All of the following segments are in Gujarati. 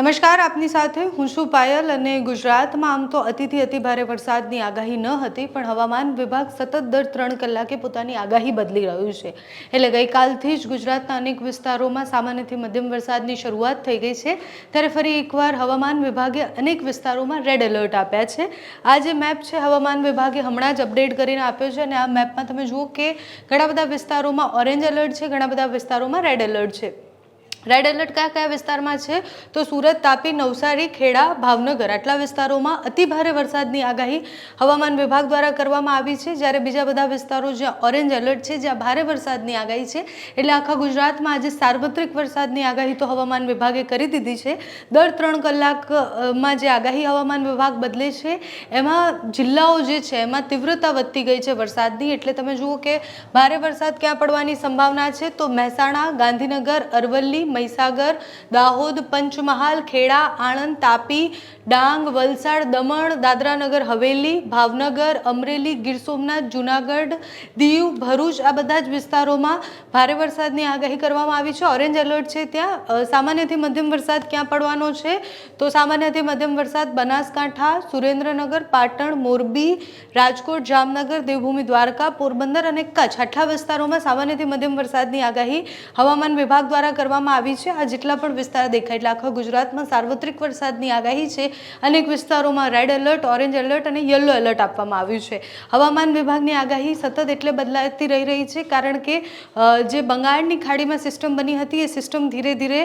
નમસ્કાર, આપની સાથે હું છું પાયલ અને ગુજરાતમાં આમ તો અતિથી અતિ ભારે વરસાદની આગાહી ન હતી, પણ હવામાન વિભાગ સતત દર ત્રણ કલાકે પોતાની આગાહી બદલી રહ્યું છે. એટલે ગઈકાલથી જ ગુજરાતના અનેક વિસ્તારોમાં સામાન્યથી મધ્યમ વરસાદની શરૂઆત થઈ ગઈ છે. ત્યારે ફરી એકવાર હવામાન વિભાગે અનેક વિસ્તારોમાં રેડ એલર્ટ આપ્યા છે. આ જે મેપ છે, હવામાન વિભાગે હમણાં જ અપડેટ કરીને આપ્યો છે અને આ મેપમાં તમે જુઓ કે ઘણા બધા વિસ્તારોમાં ઓરેન્જ એલર્ટ છે, ઘણા બધા વિસ્તારોમાં રેડ એલર્ટ છે. રેડ એલર્ટ કયા કયા વિસ્તારમાં છે? તો સુરત, તાપી, નવસારી, ખેડા, ભાવનગર આટલા વિસ્તારોમાં અતિ ભારે વરસાદની આગાહી હવામાન વિભાગ દ્વારા કરવામાં આવી છે. જ્યારે બીજા બધા વિસ્તારો જ્યાં ઓરેન્જ એલર્ટ છે, જ્યાં ભારે વરસાદની આગાહી છે, એટલે આખા ગુજરાતમાં આજે સાર્વત્રિક વરસાદની આગાહી તો હવામાન વિભાગે કરી દીધી છે. દર ત્રણ કલાકમાં જે આગાહી હવામાન વિભાગ બદલે છે, એમાં જિલ્લાઓ જે છે, એમાં તીવ્રતા વધતી ગઈ છે વરસાદની. એટલે તમે જુઓ કે ભારે વરસાદ ક્યાં પડવાની સંભાવના છે, તો મહેસાણા, ગાંધીનગર, અરવલ્લી મહીસાગર, દાહોદ, પંચમહાલ, ખેડા, આણંદ, તાપી, ડાંગ, વલસાડ, દમણ, દાદરાનગર, હવેલી, ભાવનગર, અમરેલી, ગીર સોમનાથ, જુનાગઢ, દીવ, ભરૂચ આ બધા જ વિસ્તારોમાં ભારે વરસાદની આગાહી કરવામાં આવી છે. ઓરેન્જ એલર્ટ છે ત્યાં. સામાન્યથી મધ્યમ વરસાદ ક્યાં પડવાનો છે? તો સામાન્યથી મધ્યમ વરસાદ બનાસકાંઠા, સુરેન્દ્રનગર, પાટણ, મોરબી, રાજકોટ, જામનગર, દેવભૂમિ, દ્વારકા, પોરબંદર અને કચ્છ. આટલા વિસ્તારોમાં સામાન્યથી મધ્યમ વરસાદની આગાહી હવામાન વિભાગ દ્વારા કરવામાં આવી છે. આ જેટલા પણ વિસ્તાર દેખાય એટલે આખા ગુજરાતમાં સાર્વત્રિક વરસાદની આગાહી છે. અનેક વિસ્તારોમાં રેડ એલર્ટ ઓરેન્જ એલર્ટ અને યલો એલર્ટ આપવામાં આવ્યું છે. હવામાન વિભાગની આગાહી સતત એટલે બદલાતી રહી રહી છે, કારણ કે જે બંગાળની ખાડીમાં સિસ્ટમ બની હતી, એ સિસ્ટમ ધીરે ધીરે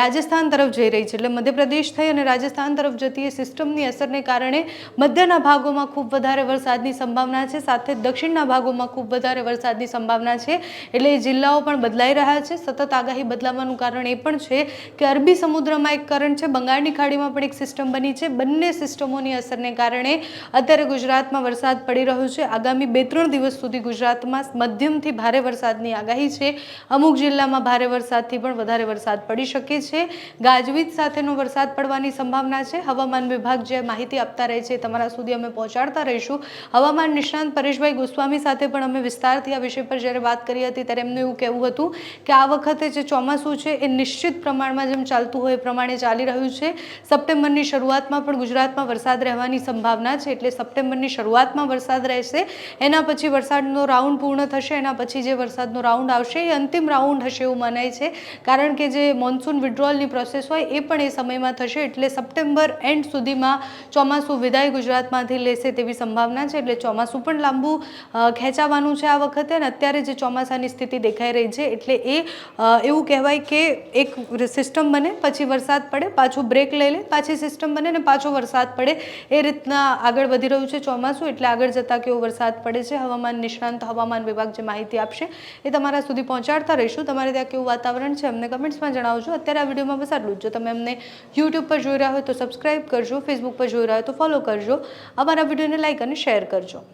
રાજસ્થાન તરફ જઈ રહી છે. એટલે મધ્યપ્રદેશ થઈ અને રાજસ્થાન તરફ જતી એ સિસ્ટમની અસરને કારણે મધ્યના ભાગોમાં ખૂબ વધારે વરસાદની સંભાવના છે. સાથે દક્ષિણના ભાગોમાં ખૂબ વધારે વરસાદની સંભાવના છે. એટલે એ જિલ્લાઓ પણ બદલાઈ રહ્યા છે. સતત આગાહી બદલાવાનું કારણ એ પણ છે કે અરબી સમુદ્રમાં એક કરંટ છે, બંગાળની ખાડીમાં પણ એક સિસ્ટમ બની છે. બંને સિસ્ટમોની અસરને કારણે અત્યારે ગુજરાતમાં વરસાદ પડી રહ્યો છે. આગામી બે ત્રણ દિવસ સુધી ગુજરાતમાં મધ્યમથી ભારે વરસાદની આગાહી છે. અમુક જિલ્લામાં ભારે વરસાદથી પણ વધારે વરસાદ પડી શકે છે. ગાજવીજ સાથેનો વરસાદ પડવાની સંભાવના છે. હવામાન વિભાગ જે માહિતી આપતા રહે છે તમારા સુધી અમે પહોંચાડતા રહીશું. હવામાન નિષ્ણાંત પરેશભાઈ ગોસ્વામી સાથે પણ અમે વિસ્તારથી આ વિષય પર જ્યારે વાત કરી હતી ત્યારે એમનું એવું કહેવું હતું કે આ વખતે જે ચોમાસું છે એ નિશ્ચિત પ્રમાણમાં જેમ ચાલતું હોય એ પ્રમાણે ચાલી રહ્યું છે. સપ્ટેમ્બરની શરૂઆતમાં પણ ગુજરાતમાં વરસાદ રહેવાની સંભાવના છે. એટલે સપ્ટેમ્બરની શરૂઆતમાં વરસાદ રહેશે. એના પછી વરસાદનો રાઉન્ડ પૂર્ણ થશે. એના પછી જે વરસાદનો રાઉન્ડ આવશે એ અંતિમ રાઉન્ડ હશે એવું મનાય છે. કારણ કે જે મોન્સૂન વિડ્રોલની પ્રોસેસ હોય એ પણ એ સમયમાં થશે. એટલે સપ્ટેમ્બર એન્ડ સુધીમાં ચોમાસું વિદાય ગુજરાતમાંથી લેશે તેવી સંભાવના છે. એટલે ચોમાસું પણ લાંબુ ખેંચાવાનું છે આ વખતે. અને અત્યારે જે ચોમાસાની સ્થિતિ દેખાઈ રહી છે, એટલે એ એવું કહેવાય કે એક સિસ્ટમ બને, પછી વરસાદ પડે, પાછું બ્રેક લઈ લે, પાછી સિસ્ટમ બને ને પાછો વરસાદ પડે. એ રીતના આગળ વધી રહ્યું છે ચોમાસું, એટલે આગળ જતાં કેવો વરસાદ પડે છે, હવામાન નિષ્ણાંત હવામાન વિભાગ જે માહિતી આપશે, એ તમારા સુધી પહોંચાડતા રહીશું. તમારે ત્યાં કેવું વાતાવરણ છે, અમને કમેન્ટ્સમાં જણાવજો. અત્યારે આ વિડીયોમાં બસ આટલું જ. જો તમે અમને યુટ્યુબ પર જોઈ રહ્યા હોય તો સબસ્ક્રાઇબ કરજો ફેસબુક પર જોઈ રહ્યા હોય તો ફોલો કરજો. અમારા વિડીયોને લાઇક અને શેર કરજો.